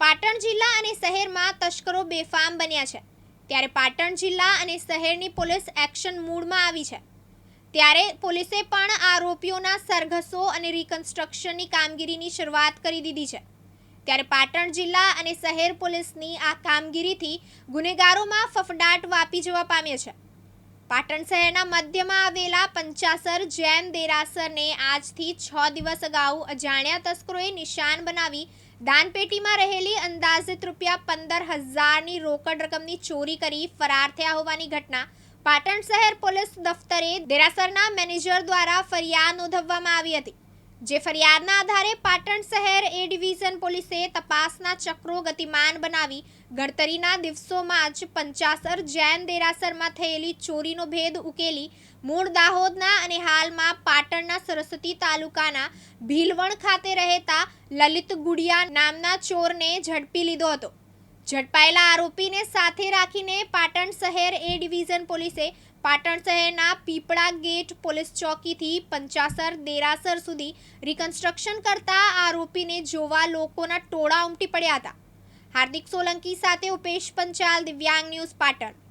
પાટણ જિલ્લા અને શહેરમાં તસ્કરો બેફામ બન્યા છે. ત્યારે પાટણ જિલ્લા અને શહેરની પોલીસ એક્શન મૂડમાં આવી છે. ત્યારે પોલીસે પણ આરોપીઓના સરઘસો અને રિકન્સ્ટ્રક્શનની કામગીરીની શરૂઆત કરી દીધી છે. ત્યારે પાટણ જિલ્લા અને શહેર પોલીસની આ કામગીરીથી ગુનેગારોમાં ફફડાટ વાપી જવા પામ્યો છે. પાટણ શહેરના મધ્યમાં આવેલા પંચાસર જૈન દેરાસરને આજથી છ દિવસ અગાઉ અજાણ્યા તસ્કરોએ નિશાન બનાવી દાનપેટીમાં રહેલી અંદાજિત રૂપિયા પંદર હજારની રોકડ રકમની ચોરી કરી ફરાર થયા હોવાની ઘટના. પાટણ શહેર પોલીસ દફતરે દેરાસરના મેનેજર દ્વારા ફરિયાદ નોંધવવામાં આવી હતી, જે ફરિયાદના આધારે પાટણ શહેર એ ડિવિઝન પોલીસે તપાસના ચક્રો ગતિમાન બનાવી ગણતરીના દિવસોમાં જ પંચાસર જૈન દેરાસરમાં થયેલી ચોરીનો ભેદ ઉકેલી મૂળ દાહોદના અને હાલમાં પાટણના સરસ્વતી તાલુકાના ભીલવણ ખાતે રહેતા લલિત ગુડિયા નામના ચોરને ઝડપી લીધો હતો. ઝડપાયેલા આરોપીને સાથે રાખીને પાટણ શહેર એ ડિવિઝન પોલીસે પાટણ શહેરના પીપળા ગેટ પોલીસ ચોકીથી પંચાસર, દેરાસર સુધી રિકન્સ્ટ્રક્શન કરતા આરોપીને જોવા લોકોના ટોળા ઉમટી પડ્યા હતા. હાર્દિક સોલંકી સાથે ઉપેશ પંચાલ, દિવ્યાંગ ન્યૂઝ પાટણ.